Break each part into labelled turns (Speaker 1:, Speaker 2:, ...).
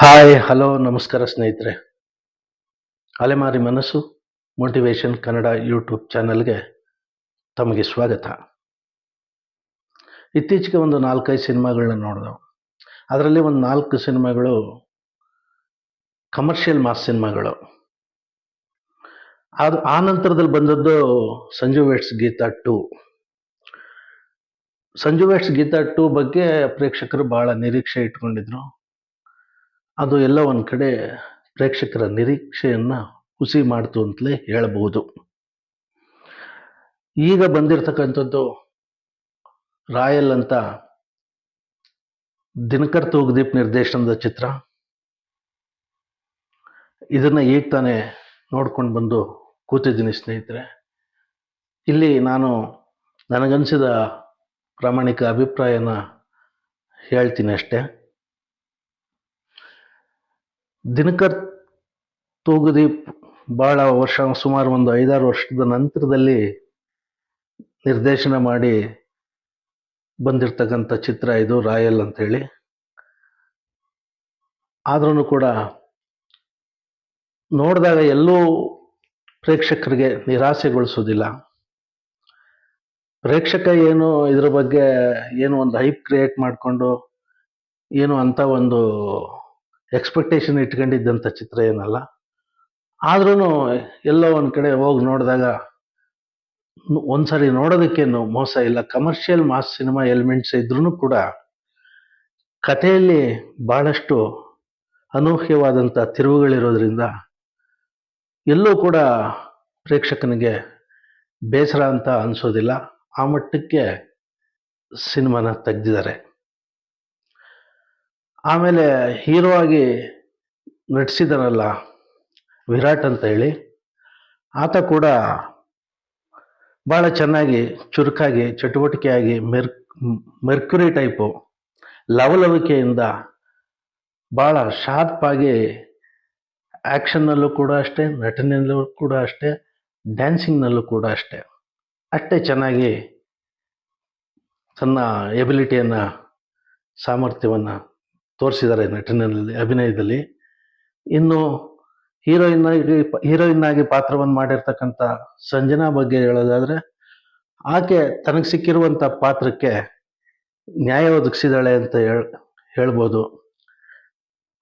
Speaker 1: Hi hello ನಮಸ್ಕಾರ ಸ್ನೇಹಿತರೆ. ಅಲೆಮಾರಿ ಮನಸ್ಸು ಮೋಟಿವೇಶನ್ ಕನ್ನಡ ಯೂಟ್ಯೂಬ್ ಚಾನಲ್ಗೆ ತಮಗೆ ಸ್ವಾಗತ. ಇತ್ತೀಚೆಗೆ ಒಂದು ನಾಲ್ಕೈದು ಸಿನಿಮಾಗಳನ್ನ ನೋಡಿದೆವು. ಅದರಲ್ಲಿ ಒಂದು ನಾಲ್ಕು ಸಿನಿಮಾಗಳು ಕಮರ್ಷಿಯಲ್ ಮಾಸ್ ಸಿನಿಮಾಗಳು. ಅದು ಆ ನಂತರದಲ್ಲಿ ಬಂದದ್ದು Sanju weds Geetha two. Sanju weds Geetha two ಬಗ್ಗೆ ಪ್ರೇಕ್ಷಕರು ಬಹಳ ನಿರೀಕ್ಷೆ ಇಟ್ಕೊಂಡಿದ್ರು. ಅದು ಎಲ್ಲ ಒಂದು ಕಡೆ ಪ್ರೇಕ್ಷಕರ ನಿರೀಕ್ಷೆಯನ್ನ ಹುಸಿ ಮಾಡ್ತು ಅಂತಲೇ ಹೇಳಬಹುದು. ಈಗ ಬಂದಿರತಕ್ಕಂಥದ್ದು ರಾಯಲ್ ಅಂತ ದಿನಕರ್ ತೂಗದೀಪ್ ನಿರ್ದೇಶನದ ಚಿತ್ರ. ಇದನ್ನ ಈಗ ತಾನೇ ನೋಡ್ಕೊಂಡು ಬಂದು ಕೂತಿದ್ದೀನಿ ಸ್ನೇಹಿತರೆ. ಇಲ್ಲಿ ನಾನು ನನಗನ್ಸಿದ ಪ್ರಾಮಾಣಿಕ ಅಭಿಪ್ರಾಯನ ಹೇಳ್ತೀನಿ ಅಷ್ಟೇ. ದಿನಕರ್ ತೂಗುದೀಪ್ ಭಾಳ ವರ್ಷ, ಸುಮಾರು ಒಂದು ಐದಾರು ವರ್ಷದ ನಂತರದಲ್ಲಿ ನಿರ್ದೇಶನ ಮಾಡಿ ಬಂದಿರತಕ್ಕಂಥ ಚಿತ್ರ ಇದು ರಾಯಲ್ ಅಂಥೇಳಿ. ಆದ್ರೂ ಕೂಡ ನೋಡಿದಾಗ ಎಲ್ಲೂ ಪ್ರೇಕ್ಷಕರಿಗೆ ನಿರಾಸೆಗೊಳಿಸೋದಿಲ್ಲ ಪ್ರೇಕ್ಷಕ ಏನು ಇದ್ರ ಬಗ್ಗೆ ಏನು ಒಂದು ಹೈಪ್ ಕ್ರಿಯೇಟ್ ಮಾಡಿಕೊಂಡು ಏನು ಅಂತ ಒಂದು ಎಕ್ಸ್ಪೆಕ್ಟೇಷನ್ ಇಟ್ಕೊಂಡಿದ್ದಂಥ ಚಿತ್ರ ಏನಲ್ಲ. ಆದ್ರೂ ಎಲ್ಲೋ ಒಂದು ಕಡೆ ಹೋಗಿ ನೋಡಿದಾಗ ಒಂದ್ಸರಿ ನೋಡೋದಕ್ಕೇನು ಮೋಸ ಇಲ್ಲ. ಕಮರ್ಷಿಯಲ್ ಮಾಸ್ ಸಿನಿಮಾ ಎಲಿಮೆಂಟ್ಸ್ ಇದ್ರೂ ಕೂಡ ಕಥೆಯಲ್ಲಿ ಬಹಳಷ್ಟು ಅನೂಹ್ಯವಾದಂಥ ತಿರುವುಗಳಿರೋದ್ರಿಂದ ಎಲ್ಲೂ ಕೂಡ ಪ್ರೇಕ್ಷಕನಿಗೆ ಬೇಸರ ಅಂತ ಅನಿಸೋದಿಲ್ಲ. ಆ ಮಟ್ಟಕ್ಕೆ ಸಿನಿಮಾನ ತೆಗ್ದಿದ್ದಾರೆ. ಆಮೇಲೆ ಹೀರೋ ಆಗಿ ನಟಿಸಿದನಲ್ಲ ವಿರಾಟ್ ಅಂತ ಹೇಳಿ, ಆತ ಕೂಡ ಭಾಳ ಚೆನ್ನಾಗಿ, ಚುರುಕಾಗಿ, ಚಟುವಟಿಕೆಯಾಗಿ ಮೆರ್, ಮೆರ್ಕ್ಯುರಿ ಟೈಪು ಲವಲವಿಕೆಯಿಂದ ಭಾಳ ಶಾರ್ಪ್ ಆಗಿ ಆ್ಯಕ್ಷನ್ನಲ್ಲೂ ಕೂಡ ಅಷ್ಟೇ, ನಟನೆಯಲ್ಲೂ ಕೂಡ ಅಷ್ಟೇ, ಡ್ಯಾನ್ಸಿಂಗ್ನಲ್ಲೂ ಕೂಡ ಅಷ್ಟೇ. ಅಷ್ಟೇ ಚೆನ್ನಾಗಿ ತನ್ನ ಎಬಿಲಿಟಿಯನ್ನು, ಸಾಮರ್ಥ್ಯವನ್ನು ತೋರಿಸಿದ್ದಾರೆ ನಟನಲ್ಲಿ ಅಭಿನಯದಲ್ಲಿ. ಇನ್ನು ಹೀರೋಯಿನ್ ಆಗಿ ಹೀರೋಯಿನ್ ಆಗಿ ಪಾತ್ರವನ್ನು ಮಾಡಿರ್ತಕ್ಕಂಥ ಸಂಜನಾ ಬಗ್ಗೆ ಹೇಳೋದಾದರೆ, ಆಕೆ ತನಗೆ ಸಿಕ್ಕಿರುವಂಥ ಪಾತ್ರಕ್ಕೆ ನ್ಯಾಯ ಒದಗಿಸಿದಾಳೆ ಅಂತ ಹೇಳ್, ಹೇಳ್ಬೋದು.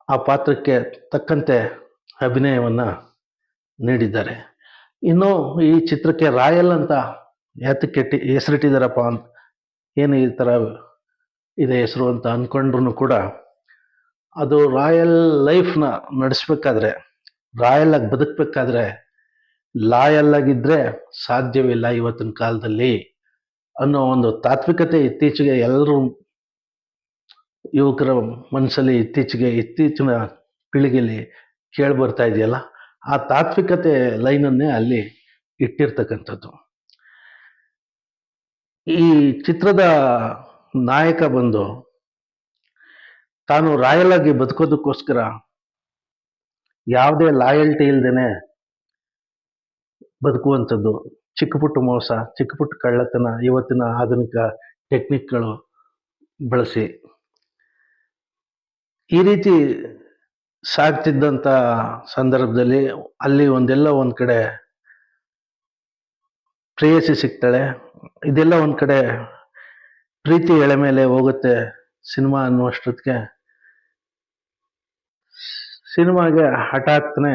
Speaker 1: ಆ ಪಾತ್ರಕ್ಕೆ ತಕ್ಕಂತೆ ಅಭಿನಯವನ್ನು ನೀಡಿದ್ದಾರೆ. ಇನ್ನು ಈ ಚಿತ್ರಕ್ಕೆ ರಾಯಲ್ ಅಂತ ಯಾತಕ್ಕೆ ಹೆಸರಿಟ್ಟಿದ್ದಾರಪ್ಪ ಅಂತ, ಏನು ಈ ಥರ ಇದೆ ಹೆಸರು ಅಂತ ಅಂದ್ಕೊಂಡ್ರು ಕೂಡ ಅದು ರಾಯಲ್ ಲೈಫ್ನ ನಡೆಸ್ಬೇಕಾದ್ರೆ, ರಾಯಲ್ ಆಗಿ ಬದುಕಬೇಕಾದ್ರೆ, ಲಾಯಲ್ ಆಗಿದ್ರೆ ಸಾಧ್ಯವಿಲ್ಲ ಇವತ್ತಿನ ಕಾಲದಲ್ಲಿ ಅನ್ನೋ ಒಂದು ತಾತ್ವಿಕತೆ ಇತ್ತೀಚೆಗೆ ಎಲ್ಲರೂ ಯುವಕರ ಮನಸ್ಸಲ್ಲಿ ಇತ್ತೀಚೆಗೆ ಇತ್ತೀಚಿನ ಪೀಳಿಗೆಯಲ್ಲಿ ಕೇಳಿ ಬರ್ತಾ ಇದೆಯಲ್ಲ? ಆ ತಾತ್ವಿಕತೆ ಲೈನನ್ನೇ ಅಲ್ಲಿ ಇಟ್ಟಿರ್ತಕ್ಕಂಥದ್ದು. ಈ ಚಿತ್ರದ ನಾಯಕ ಬಂದು ತಾನು ರಾಯಲ್ ಆಗಿ ಬದುಕೋದಕ್ಕೋಸ್ಕರ ಯಾವುದೇ ಲಾಯಲ್ಟಿ ಇಲ್ದೇನೆ ಬದುಕುವಂಥದ್ದು. ಚಿಕ್ಕ ಪುಟ್ಟ ಮೋಸ, ಚಿಕ್ಕ ಪುಟ್ಟ ಕಳ್ಳತನ, ಇವತ್ತಿನ ಆಧುನಿಕ ಟೆಕ್ನಿಕ್ಗಳು ಬಳಸಿ. ಈ ರೀತಿ ಸಾಗ್ತಿದ್ದಂಥ ಸಂದರ್ಭದಲ್ಲಿ ಅಲ್ಲಿ ಒಂದೆಲ್ಲ ಒಂದು ಕಡೆ ಪ್ರೇಯಸಿ ಸಿಗ್ತಾಳೆ. ಇದೆಲ್ಲ ಒಂದು ಕಡೆ ಪ್ರೀತಿ ಎಳೆ ಮೇಲೆ ಹೋಗುತ್ತೆ. ಸಿನಿಮಾ ಅನ್ನುವಷ್ಟೊತ್ತಿಗೆ ಸಿನಿಮಾಗೆ ಹಠಾತ್ನೆ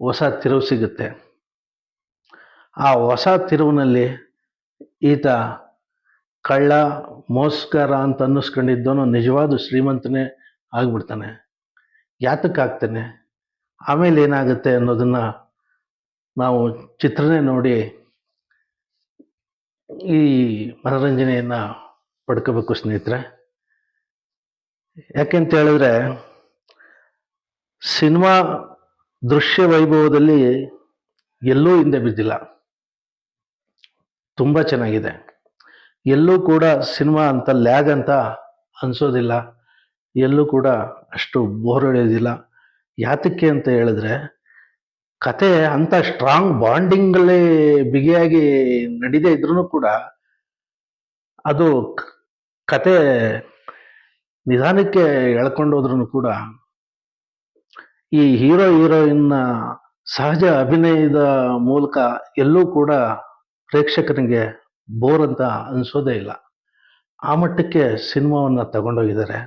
Speaker 1: ಹೊಸ ತಿರುವು ಸಿಗುತ್ತೆ. ಆ ಹೊಸ ತಿರುವಿನಲ್ಲಿ ಈತ ಕಳ್ಳ, ಮೋಸ್ಕರ ಅಂತ ಅನ್ನಿಸ್ಕೊಂಡಿದ್ದವನು ನಿಜವಾದ ಶ್ರೀಮಂತನೇ ಆಗ್ಬಿಡ್ತಾನೆ. ಯಾತಕ್ಕಾಗ್ತಾನೆ ಆಮೇಲೆ ಏನಾಗುತ್ತೆ ಅನ್ನೋದನ್ನು ನಾವು ಚಿತ್ರನೇ ನೋಡಿ ಈ ಮನೋರಂಜನೆಯನ್ನ ಪಡ್ಕೋಬೇಕು ಸ್ನೇಹಿತರೆ. ಯಾಕೆಂತ ಹೇಳಿದ್ರೆ, ಸಿನಿಮಾ ದೃಶ್ಯ ವೈಭವದಲ್ಲಿ ಎಲ್ಲೂ ಹಿಂದೆ ಬಿದ್ದಿಲ್ಲ. ತುಂಬ ಚೆನ್ನಾಗಿದೆ. ಎಲ್ಲೂ ಕೂಡ ಸಿನಿಮಾ ಅಂತ ಲ್ಯಾಗ್ ಅಂತ ಅನಿಸೋದಿಲ್ಲ. ಎಲ್ಲೂ ಕೂಡ ಅಷ್ಟು ಬೋರ್ ಹೊಡೆಯೋದಿಲ್ಲ ಯಾತಕ್ಕೆ ಅಂತ ಹೇಳಿದ್ರೆ, ಕತೆ ಅಂತ ಸ್ಟ್ರಾಂಗ್ ಬಾಂಡಿಂಗಲ್ಲೇ ಬಿಗಿಯಾಗಿ ನಡೀದೇ ಇದ್ರೂ ಕೂಡ ಅದು ಕತೆ ನಿಧಾನಕ್ಕೆ ಎಳ್ಕೊಂಡೋದ್ರೂ ಕೂಡ ಈ ಹೀರೋ ಹೀರೋಯಿನ್ನ ಸಹಜ ಅಭಿನಯದ ಮೂಲಕ ಎಲ್ಲೂ ಕೂಡ ಪ್ರೇಕ್ಷಕನಿಗೆ ಬೋರ್ ಅಂತ ಅನಿಸೋದೇ ಇಲ್ಲ. ಆ ಮಟ್ಟಕ್ಕೆ ಸಿನಿಮಾವನ್ನು ತಗೊಂಡೋಗಿದ್ದಾರೆ.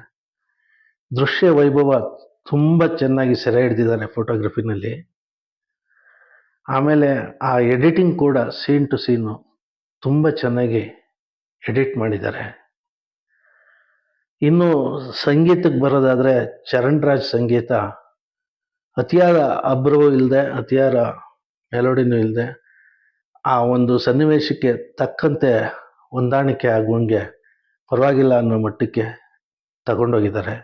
Speaker 1: ದೃಶ್ಯ ವೈಭವ ತುಂಬ ಚೆನ್ನಾಗಿ ಸೆರೆ ಹಿಡಿದಿದ್ದಾರೆ ಫೋಟೋಗ್ರಫಿನಲ್ಲಿ. ಆಮೇಲೆ ಆ ಎಡಿಟಿಂಗ್ ಕೂಡ ಸೀನ್ ಟು ಸೀನು ತುಂಬ ಚೆನ್ನಾಗಿ ಎಡಿಟ್ ಮಾಡಿದ್ದಾರೆ. ಇನ್ನು ಸಂಗೀತಕ್ಕೆ ಬರೋದಾದರೆ ಚರಣ್ರಾಜ್ ಸಂಗೀತ. ಅತಿಯಾದ ಅಬ್ರವೂ ಇಲ್ಲದೆ ಅತಿಯಾದ ಮೆಲೋಡಿನೂ ಇಲ್ಲದೆ ಆ ಒಂದು ಸನ್ನಿವೇಶಕ್ಕೆ ತಕ್ಕಂತೆ ಹೊಂದಾಣಿಕೆ ಆಗುವಂಗೆ ಪರವಾಗಿಲ್ಲ ಅನ್ನೋ ಮಟ್ಟಕ್ಕೆ ತಗೊಂಡೋಗಿದ್ದಾರೆ.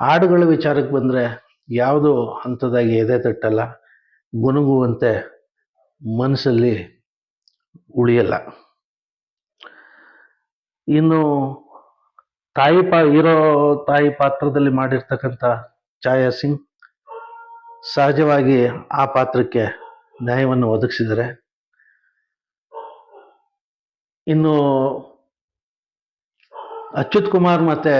Speaker 1: ಹಾಡುಗಳ ವಿಚಾರಕ್ಕೆ ಬಂದರೆ ಯಾವುದು ಹಂತದಾಗಿ ಎದೆ ತಟ್ಟಲ್ಲ ಗುನುಗುವಂತೆ ಮನಸ್ಸಲ್ಲಿ ಉಳಿಯಲ್ಲ. ಇನ್ನು ತಾಯಿ ಪಾ ಹೀರೋ ತಾಯಿ ಪಾತ್ರದಲ್ಲಿ ಮಾಡಿರ್ತಕ್ಕಂಥ ಛಾಯಾ ಸಿಂಗ್ ಸಹಜವಾಗಿ ಆ ಪಾತ್ರಕ್ಕೆ ನ್ಯಾಯವನ್ನು ಒದಗಿಸಿದರೆ ಇನ್ನು ಅಚ್ಯುತ್ ಕುಮಾರ್ ಮತ್ತೆ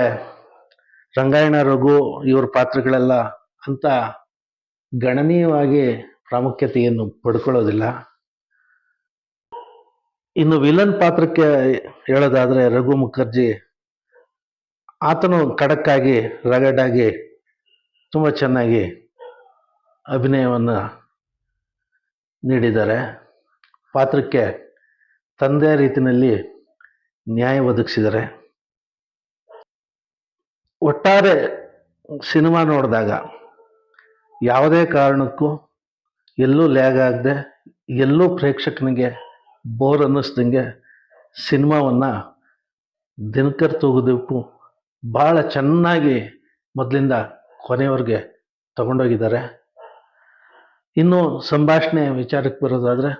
Speaker 1: ರಂಗಾಯಣ ರಘು ಇವ್ರ ಪಾತ್ರಗಳೆಲ್ಲ ಅಂತ ಗಣನೀಯವಾಗಿ ಪ್ರಾಮುಖ್ಯತೆಯನ್ನು ಪಡ್ಕೊಳ್ಳೋದಿಲ್ಲ. ಇನ್ನು ವಿಲನ್ ಪಾತ್ರಕ್ಕೆ ಹೇಳೋದಾದರೆ ರಘು ಮುಖರ್ಜಿ ಆತನು ಖಡಕ್ಕಾಗಿ, ರಗಡಾಗಿ, ತುಂಬ ಚೆನ್ನಾಗಿ ಅಭಿನಯವನ್ನು ನೀಡಿದ್ದಾರೆ. ಪಾತ್ರಕ್ಕೆ ತಂದೆ ರೀತಿಯಲ್ಲಿ ನ್ಯಾಯ ಒದಗಿಸಿದ್ದಾರೆ. ಒಟ್ಟಾರೆ ಸಿನಿಮಾ ನೋಡಿದಾಗ ಯಾವುದೇ ಕಾರಣಕ್ಕೂ ಎಲ್ಲೂ ಲ್ಯಾಗ್ ಆಗದೆ, ಎಲ್ಲೂ ಪ್ರೇಕ್ಷಕನಿಗೆ ಬೋರ್ ಅನ್ನಿಸ್ದಂಗೆ ಸಿನಿಮಾವನ್ನು ದಿನಕರ್ ತೂಗುದೀಪು ಭಾಳ ಚೆನ್ನಾಗಿ ಮೊದಲಿಂದ ಕೊನೆಯವರೆಗೆ ತಗೊಂಡೋಗಿದ್ದಾರೆ. ಇನ್ನು ಸಂಭಾಷಣೆ ವಿಚಾರಕ್ಕೆ ಬರೋದಾದರೆ,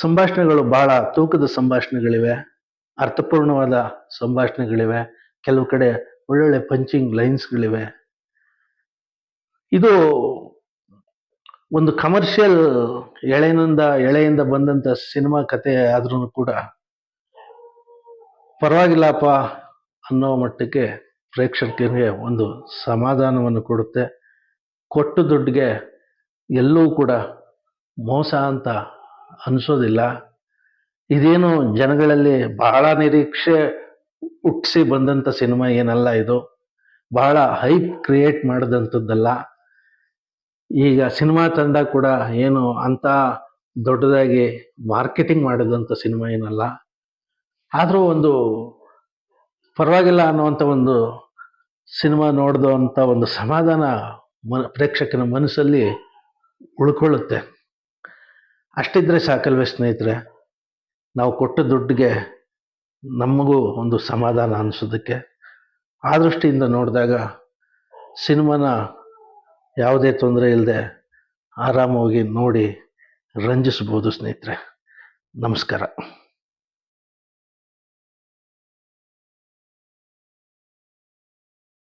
Speaker 1: ಸಂಭಾಷಣೆಗಳು ಭಾಳ ತೂಕದ ಸಂಭಾಷಣೆಗಳಿವೆ, ಅರ್ಥಪೂರ್ಣವಾದ ಸಂಭಾಷಣೆಗಳಿವೆ, ಕೆಲವು ಕಡೆ ಒಳ್ಳೊಳ್ಳೆ ಪಂಚಿಂಗ್ ಲೈನ್ಸ್ಗಳಿವೆ. ಇದು ಒಂದು ಕಮರ್ಷಿಯಲ್ ಎಳೆಯಿಂದ ಎಳೆಯಿಂದ ಬಂದಂತ ಸಿನಿಮಾ ಕತೆ ಆದ್ರೂ ಕೂಡ ಪರವಾಗಿಲ್ಲಪ್ಪ ಅನ್ನೋ ಮಟ್ಟಕ್ಕೆ ಪ್ರೇಕ್ಷಕರಿಗೆ ಒಂದು ಸಮಾಧಾನವನ್ನು ಕೊಡುತ್ತೆ. ಕೊಟ್ಟು ದುಡ್ಡಿಗೆ ಎಲ್ಲೂ ಕೂಡ ಮೋಸ ಅಂತ ಅನಿಸೋದಿಲ್ಲ. ಇದೇನು ಜನಗಳಲ್ಲಿ ಬಹಳ ನಿರೀಕ್ಷೆ ಹುಟ್ಟಿಸಿ ಬಂದಂಥ ಸಿನಿಮಾ ಏನಲ್ಲ ಇದು. ಬಹಳ ಹೈಪ್ ಕ್ರಿಯೇಟ್ ಮಾಡಿದಂಥದ್ದಲ್ಲ. ಈಗ ಸಿನಿಮಾ ತಂಡ ಕೂಡ ಏನು ಅಂತ ದೊಡ್ಡದಾಗಿ ಮಾರ್ಕೆಟಿಂಗ್ ಮಾಡಿದಂಥ ಸಿನಿಮಾ ಏನಲ್ಲ. ಆದರೂ ಒಂದು ಪರವಾಗಿಲ್ಲ ಅನ್ನುವಂಥ ಒಂದು ಸಿನಿಮಾ ನೋಡ್ದು ಅಂತ ಒಂದು ಸಮಾಧಾನ ಮ ಪ್ರೇಕ್ಷಕನ ಮನಸ್ಸಲ್ಲಿ ಉಳ್ಕೊಳ್ಳುತ್ತೆ. ಅಷ್ಟಿದ್ರೆ ಸಾಕಲ್ವೇ ಸ್ನೇಹಿತರೆ? ನಾವು ಕೊಟ್ಟ ದುಡ್ಡಿಗೆ ನಮಗೂ ಒಂದು ಸಮಾಧಾನ ಅನಿಸೋದಕ್ಕೆ. ಆ ದೃಷ್ಟಿಯಿಂದ ನೋಡಿದಾಗ ಸಿನಿಮಾನ ಯಾವುದೇ ತೊಂದರೆ ಇಲ್ಲದೆ ಆರಾಮವಾಗಿ ನೋಡಿ ರಂಜಿಸ್ಬೋದು ಸ್ನೇಹಿತರೆ. ನಮಸ್ಕಾರ.